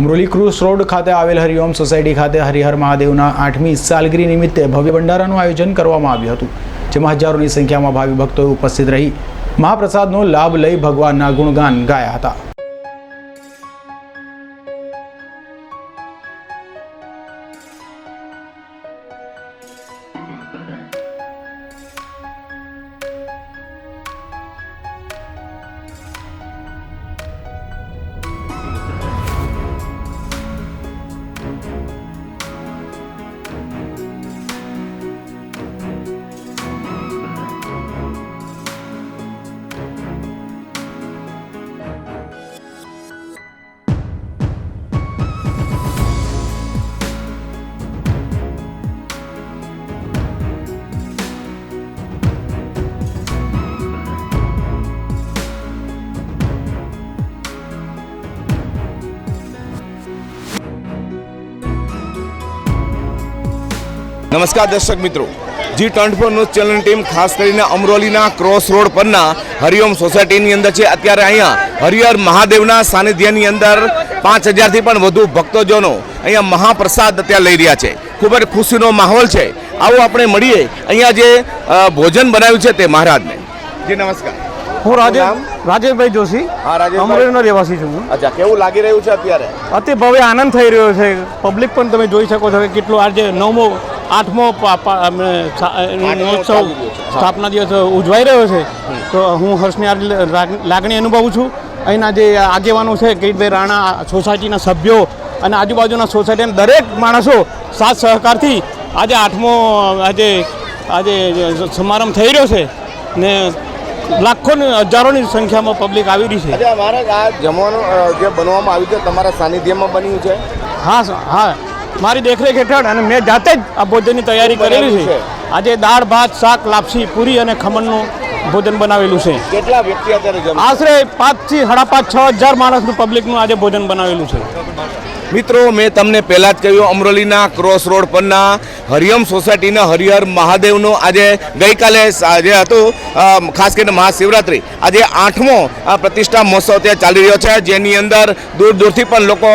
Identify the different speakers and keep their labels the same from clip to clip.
Speaker 1: Amroli cruise road ખાતે આવેલ Hariom society ખાતે હરિહર મહાદેવના આઠમી સાલગીરી નિમિત્તે ભવ્ય ભંડારાનું આયોજન કરવામાં આવ્યું હતું, જેમાં હજારોની સંખ્યામાં ભાવિ ભક્તોએ ઉપસ્થિત રહી મહાપ્રસાદનો લાભ લઈ ભગવાનના ગુણગાન ગાયા હતા.
Speaker 2: નમસ્કાર દર્શક મિત્રો. જી ટ્વેન્ટી ફોર ન્યૂઝ ચેનલની ટીમ ખાસ કરીને અમરોલીના ક્રોસ રોડ પરના હરિઓમ સોસાયટીની અંદર છે. અત્યારે અહીંયા હરિહર મહાદેવના સાનિધ્યની અંદર પાંચ હજારથી પણ વધુ ભક્તોજનો અહીંયા મહાપ્રસાદ અત્યારે લઈ રહ્યા છે. ખૂબ જ ખુશીનો માહોલ છે. આવો આપણે મળીએ. અહીંયા જે ભોજન બનાવ્યું છે તે મહારાજને. જી નમસ્કાર.
Speaker 3: હું રાજે રાજેશભાઈ જોશી. અમરેલીનો રહેવાસી છું હું.
Speaker 2: અચ્છા કેવું લાગી રહ્યું છે અત્યારે?
Speaker 3: અતિ ભવ્ય આનંદ થઈ રહ્યો છે. પબ્લિક પણ તમે જોઈ શકો છો કે કેટલું આજે નવમો આઠમો મહોત્સવ. સ્થાપના દિવસ ઉજવાઈ રહ્યો છે. તો હું હર્ષની લાગણી અનુભવું છું. અહીંના જે આગેવાનો છે કિરીટભાઈ રાણા સોસાયટીના સભ્યો અને આજુબાજુના સોસાયટીના દરેક માણસો સાથ સહકારથી આજે આઠમો આજે આજે સમારંભ થઈ રહ્યો છે ને લાખોની હજારોની સંખ્યામાં પબ્લિક આવી રહી છે.
Speaker 2: મહારાજ આ જમવાનું જે બનવામાં આવ્યું છે તમારા સાનિધ્યમાં બન્યું છે?
Speaker 3: હા હા. મારી દેખરેખ હેઠળ અને મેં જાતે જ આ ભોજનની તૈયારી કરેલી છે. આજે દાળ ભાત શાક લાપસી પૂરી અને ખમણનું ભોજન બનાવેલું છે.
Speaker 2: કેટલા વ્યક્તિ
Speaker 3: આશરે પાંચથી સાડા પાંચ છ હજાર માણસનું પબ્લિકનું આજે ભોજન બનાવેલું છે.
Speaker 2: મિત્રો મેં તમને પહેલાં જ કહ્યું અમરોલીના ક્રોસ રોડ પરના હરિયમ સોસાયટીના હરિહર મહાદેવનું આજે ગઈકાલે જે હતું ખાસ કરીને મહાશિવરાત્રિ. આજે આઠમો આ પ્રતિષ્ઠા મહોત્સવ ત્યાં ચાલી રહ્યો છે જેની અંદર દૂર દૂરથી પણ લોકો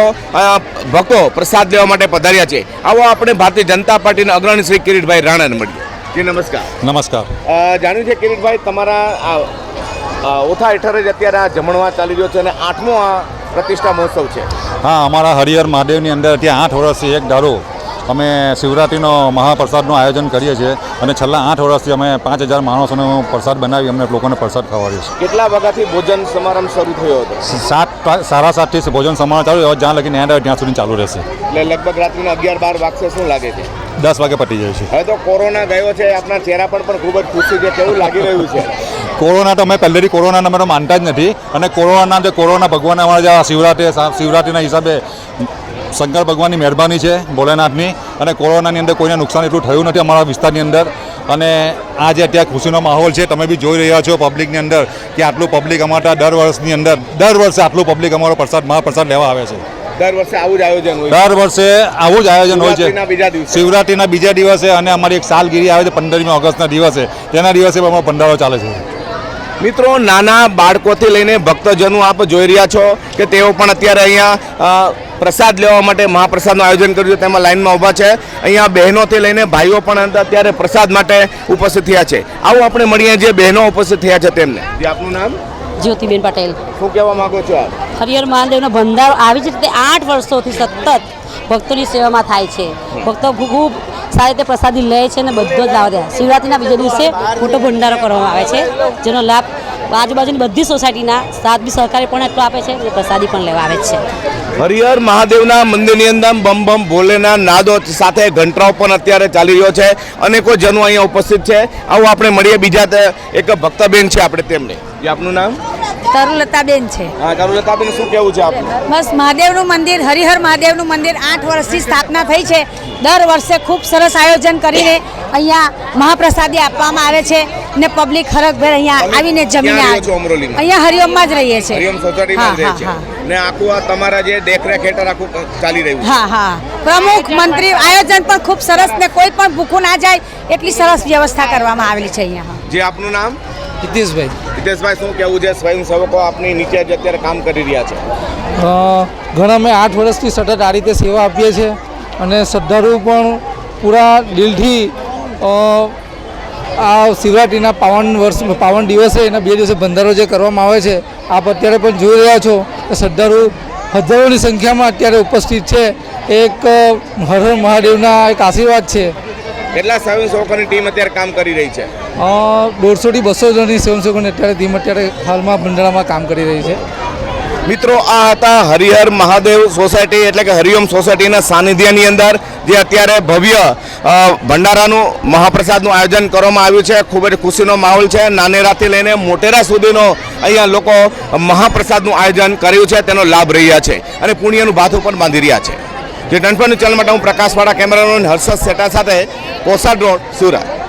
Speaker 2: ભક્તો પ્રસાદ લેવા માટે પધાર્યા છે. આવો આપણે ભારતીય જનતા પાર્ટીના અગ્રણી શ્રી કિરીટભાઈ રાણાને મળીએ. જી નમસ્કાર.
Speaker 4: નમસ્કાર.
Speaker 2: જાણ્યું છે કિરીટભાઈ તમારા ઓથા હેઠળ જ અત્યારે આ જમણવા ચાલી રહ્યો છે અને આઠમો આ પ્રતિષ્ઠા મહોત્સવ છે.
Speaker 4: હા અમારા હરિહર મહાદેવની અંદર ત્યાં આઠ વર્ષથી એક દારો અમે શિવરાત્રિનો મહાપ્રસાદનું આયોજન કરીએ છીએ અને છેલ્લા આઠ વર્ષથી અમે પાંચ હજાર માણસોનો પ્રસાદ બનાવી અમને લોકોને પ્રસાદ ખવડાવીએ છીએ.
Speaker 2: કેટલા વાગ્યાથી ભોજન સમારંભ શરૂ થયો હતો?
Speaker 4: સાત સાડા સાતથી ભોજન સમારંભ ચાલુ જ્યાં લગીને એન્ડ ત્યાં સુધી ચાલુ રહેશે.
Speaker 2: એટલે લગભગ રાત્રિના અગિયાર બાર વાગશે શું લાગે છે?
Speaker 4: દસ વાગે પતી જાય છે.
Speaker 2: હવે તો કોરોના ગયો છે આપણા ચહેરા પર પણ ખૂબ જ ખુશી છે કેવું લાગી રહ્યું છે?
Speaker 4: કોરોના તો અમે પહેલેથી કોરોનાને અમે તો માનતા જ નથી. અને કોરોના જે કોરોના ભગવાન અમારા જે શિવરાત્રિ શિવરાત્રિના હિસાબે શંકર ભગવાનની મહેરબાની છે ભોલેનાથની. અને કોરોનાની અંદર કોઈને નુકસાન એટલું થયું નથી અમારા વિસ્તારની અંદર. અને આ જે અત્યારે ખુશીનો માહોલ છે તમે બી જોઈ રહ્યા છો પબ્લિકની અંદર કે આટલું પબ્લિક અમારા દર વર્ષની અંદર દર વર્ષે આટલું પબ્લિક અમારો પ્રસાદ મહાપ્રસાદ લેવા આવે છે.
Speaker 2: દર વર્ષે આવું જ આયોજન હોય
Speaker 4: દર વર્ષે આવું જ આયોજન હોય છે.
Speaker 2: શિવરાત્રીના બીજા દિવસે.
Speaker 4: શિવરાત્રિના બીજા દિવસે અને અમારી એક સાલગીરી આવે છે પંદરમી ઓગસ્ટના દિવસે. તેના દિવસે પણ અમારો ભંડારો ચાલે છે.
Speaker 2: મિત્રો નાના બાળકોથી લઈને ભક્તજનો આપ જોઈ રહ્યા છો કે તેઓ પણ અત્યારે અહીંયા પ્રસાદ લેવા માટે મહાપ્રસાદનું આયોજન કર્યું છે. તેમાં લાઇનમાં ઊભા છે. અહીંયા બહેનોથી લઈને ભાઈઓ પણ અત્યારે પ્રસાદ માટે ઉપસ્થિત થયા છે. આવું આપણે મળીએ જે બહેનો ઉપસ્થિત થયા છે તેમને. આપનું નામ?
Speaker 5: જ્યોતિબેન પટેલ.
Speaker 2: શું કહેવા માંગો છો આપ?
Speaker 5: હરિહર મહાદેવનો ભંડારો આવી જ રીતે આઠ વર્ષોથી સતત ભક્તોની સેવામાં થાય છે. ભક્તો ખૂબ ખૂબ સારી રીતે પ્રસાદી લે છે અને બધો જ લાવે છે. શિવરાત્રિના બીજા દિવસે મોટો ભંડારો કરવામાં આવે છે, જેનો લાભ આજુબાજુની બધી સોસાયટીના સાથ બી સહકારી પણ એટલો આપે છે એ પ્રસાદી પણ લેવા આવે છે.
Speaker 2: હરિહર મહાદેવના મંદિરની અંદર બમ બમ ભોલેના નાદો સાથે ઘંટરાઓ પણ અત્યારે ચાલી રહ્યો છે. અનેકો જનો અહીંયા ઉપસ્થિત છે. આવું આપણે મળીએ બીજા એક ભક્તબેન છે આપણે તેમને. આપનું નામ?
Speaker 6: તરુલતાબેન છે.
Speaker 2: હા ચારુલતાબેન શું કેવું છે આપનું?
Speaker 6: બસ મહાદેવનું મંદિર હરિહર મહાદેવનું મંદિર આઠ વર્ષથી સ્થાપના થઈ છે. દર વર્ષે ખૂબ સરસ આયોજન કરીને અહીંયા મહાપ્રસાદી આપવામાં આવે છે ને પબ્લિક હરખભેર અહીંયા આવીને જમીને? અહીંયા હરિઓમમાં જ રહીએ છીએ.
Speaker 2: હરિયમ સોસાયટીમાં જ રહીએ
Speaker 6: હા, હા, હા.
Speaker 2: ને આખું આ તમારા જે દેખરેખ હેઠળ આખું ચાલી રહ્યું છે.
Speaker 6: હા હા. પ્રમુખ મંત્રી આયોજન પણ ખૂબ સરસ ને કોઈ પણ ભૂખું ના જાય એટલી સરસ વ્યવસ્થા કરવામાં આવેલી છે અહીંયા.
Speaker 2: જે આપનું નામ?
Speaker 7: હિતેશભાઈ.
Speaker 2: સિદ્ધેશભાઈ, શું કહેવું છે? સ્વયંસેવકો આપની નીચે જ અત્યારે કામ કરી રહ્યા છે.
Speaker 7: ઘણા અમે આઠ વર્ષથી સતત આ રીતે સેવા આપીએ છીએ અને શ્રદ્ધાળુ પણ પૂરા દિલથી આ શિવરાત્રિના પાવન વર્ષ, પાવન દિવસે એના બે દિવસે બંધારો જે કરવામાં આવે છે, આપ અત્યારે પણ જોઈ રહ્યા છો કે શ્રદ્ધાળુ હજારોની સંખ્યામાં અત્યારે ઉપસ્થિત છે. એક હર મહાદેવના એક આશીર્વાદ છે.
Speaker 2: કેટલા સ્વયંસેવકોની ટીમ અત્યારે કામ કરી રહી છે?
Speaker 7: અ, દોઢસોથી બસો જણની સ્વયંસેવકોની અત્યારે ટીમ અત્યારે હાલમાં ભંડારામાં કામ કરી રહી છે.
Speaker 2: મિત્રો આ હતા હરિહર મહાદેવ સોસાયટી એટલે કે હરિઓમ સોસાયટીના સાનિધ્યની અંદર જે અત્યારે ભવ્ય ભંડારાનું મહાપ્રસાદનું આયોજન કરવામાં આવ્યું છે. ખૂબ જ ખુશીનો માહોલ છે. નાનેરાથી લઈને મોટેરા સુધીનો અહીંયા લોકો મહાપ્રસાદનું આયોજન કર્યું છે. તેનો લાભ રહ્યા છે અને પુણ્યનું ભાથું પણ બાંધી રહ્યા છે. જે ટનફળની ચેનલ માટે હું પ્રકાશવાળા કેમેરામેન હર્ષદ સેટા સાથે કોસાડ રોડ સુરત.